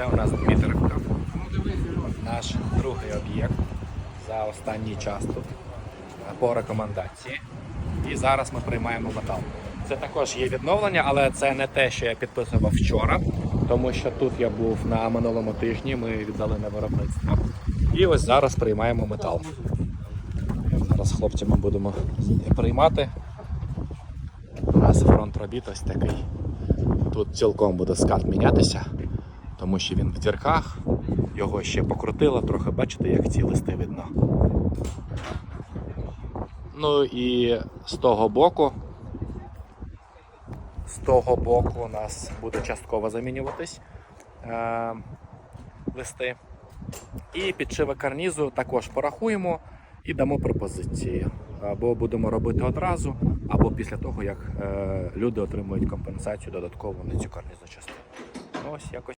Це у нас Дмитрівка, наш другий об'єкт за останній час тут по рекомендації. І зараз ми приймаємо метал. Це також є відновлення, але це не те, що я підписував вчора, тому що тут я був на минулому тижні, ми віддали на виробництво. І ось зараз приймаємо метал. Зараз хлопцями будемо приймати. У нас фронт робіт ось такий. Тут цілком буде скат мінятися, тому що він в дірках, його ще покрутило, трохи бачите, як ці листи видно. Ну і з того боку. З того боку у нас буде частково замінюватись е, листи. І підшива карнізу також порахуємо і дамо пропозиції. Або будемо робити одразу, або після того, як е, люди отримують компенсацію додатково на цю карнізну частину. Ну, Ось якось.